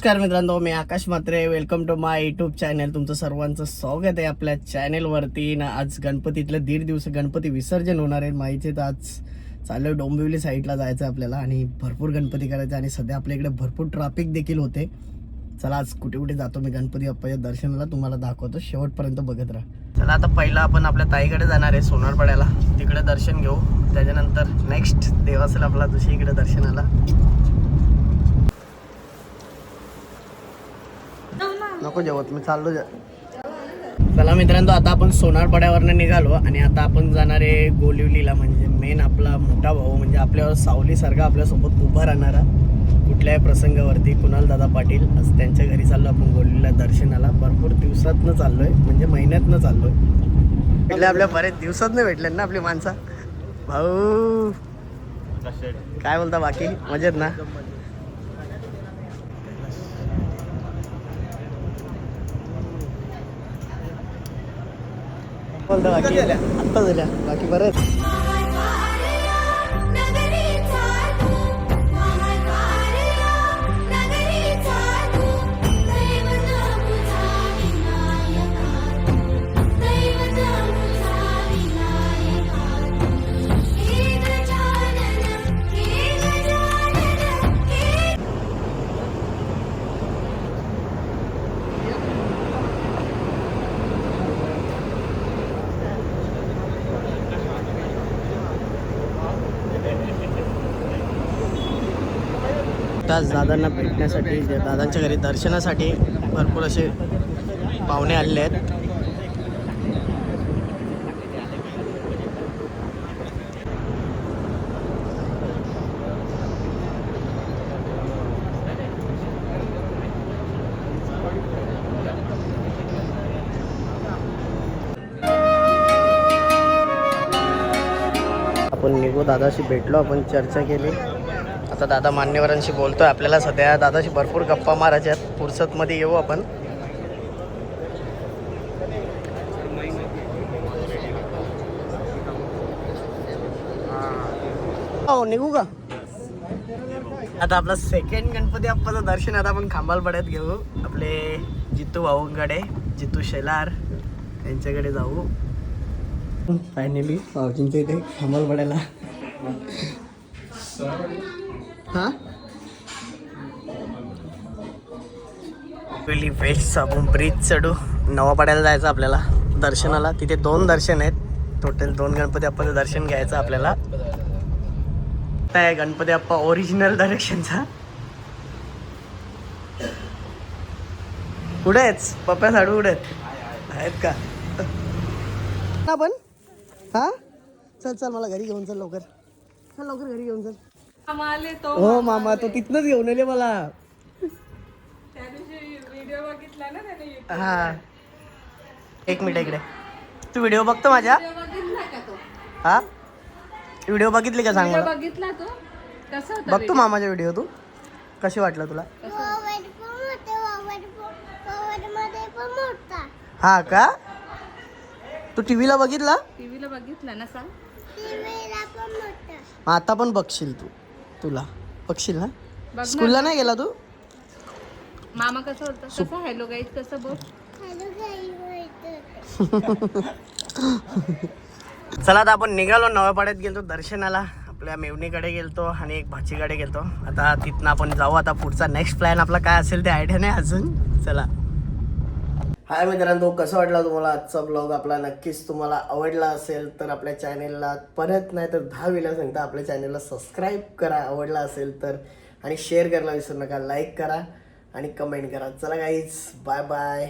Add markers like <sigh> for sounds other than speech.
नमस्कार मित्रांनो मी Akash Matre welcome to my YouTube channel तुमचं सर्वांचं स्वागत आहे आपल्या चॅनेलवरती ना आज गणपतीतले दीड दिवस गणपती विसर्जन होणार आहे. माहिती तर आज चालू डोंबिवली साईडला जायचं आहे आपल्याला आणि भरपूर गणपती करायचं आणि सध्या आपल्या इकडे भरपूर ट्रॅफिक देखील होते. चला आज कुठे कुठे जातो मी गणपती बाप्पाच्या दर्शनाला तुम्हाला दाखवतो. शेवटपर्यंत बघत राहा. चला आता पहिला आपण आपल्या ताईकडे जाणार आहे सोनारपाड्याला. तिकडे दर्शन घेऊ. त्याच्यानंतर नेक्स्ट देव असेल आपला दुसरीकडे दर्शनाला. नको जेवत मी चाललो जा चला मित्रांनो आता आपण सोनारपाड्यावरनं निघालो आणि आता आपण जाणार आहे गोलिवलीला. म्हणजे मेन आपला मोठा भाऊ म्हणजे आपल्यावर सावलीसारखा आपल्यासोबत उभा राहणारा कुठल्याही प्रसंगावरती कुणाल दादा पाटील आज त्यांच्या घरी चाललो आपण गोलिवलीला दर्शनाला. भरपूर दिवसातनं चाललोय म्हणजे महिन्यातनं चाललोय. भेटले आपल्या बरेच दिवसातनं भेटले ना आपली माणसं. भाऊ. काय बोलता बाकी? मजेत ना? बोलता बाकी आत्ता झाल्या बाकी बरं तास दादांना भेटण्यासाठी दादांच्या घरी दर्शनासाठी भरपूर असे पाहुणे आलेले आहेत. आपण निघू दादाशी भेटलो आपण चर्चा केली. आता दादा मान्यवरांशी बोलतोय. आपल्याला सध्या दादाशी भरपूर गप्पा मारायच्या आहेत. फुरसतमध्ये येऊ आपण. हो निघू का? आता आपला सेकंड गणपती आप्पाचं दर्शन आता आपण खांबालपाड्यात घेऊ. आपले जितू भाऊंकडे जितू शेलार यांच्याकडे जाऊ. फायनली भाऊजींच्या इथे खांबालपाड्याला. हा? वेस्ट साबून ब्रिज चढू. नवापाड्याला जायचं आपल्याला दर्शनाला. तिथे दोन दर्शन आहेत. टोटल दोन गणपती बाप्पाचं दर्शन घ्यायचं आपल्याला. आहे गणपती बाप्पा ओरिजिनल डायरेक्शनचा कुठे आहेस पप्प्या साडू कुठे आहेत? आहेत का? आपण? हा? चल चल मला घरी घेऊन चल लवकर. चल लवकर घरी घेऊन चल. हो मामा तो तिथनच घेऊन आले मला. त्या दिवशी व्हिडिओ बघितला ना त्याने हा. एक मिनिट इकडे. तू व्हिडिओ बघतो माझ्या? बघितला का तो? हा? व्हिडिओ बघितली का सांग मला? बघितला तो? कसं होता बघतो मामाचा व्हिडिओ तू. कशी वाटलं तुला? हा का? तू टीव्हीला बघितला? टीव्हीला बघितला ना सांग. आता पण बघशील तू. तुला. बघशील ना? बघ स्कूलला नाही गेला तू? मामा कसं होतं कसं हॅलो गाईज कसं बोल? <laughs> चला आता आपण निघालो नव्यापाड्यात गेलतो दर्शनाला. आपल्या मेवणीकडे गेलतो आणि एक भाचीकडे गेलतो. आता तिथनं आपण जाऊ आता पुढचा नेक्स्ट प्लॅन आपला काय असेल ते आयडिया नाही अजून. चला. हाय मित्रांनो कसं वाटला तुम्हाला आजचा ब्लॉग आपला नक्कीच तुम्हाला आवडला असेल तर आपल्या चॅनेलला परत नाही तर दहा वेळा सांगता आपल्या चॅनेलला सबस्क्राईब करा आवडला असेल तर. आणि शेअर करायला विसरू नका लाईक करा आणि कमेंट करा. चला काहीच बाय बाय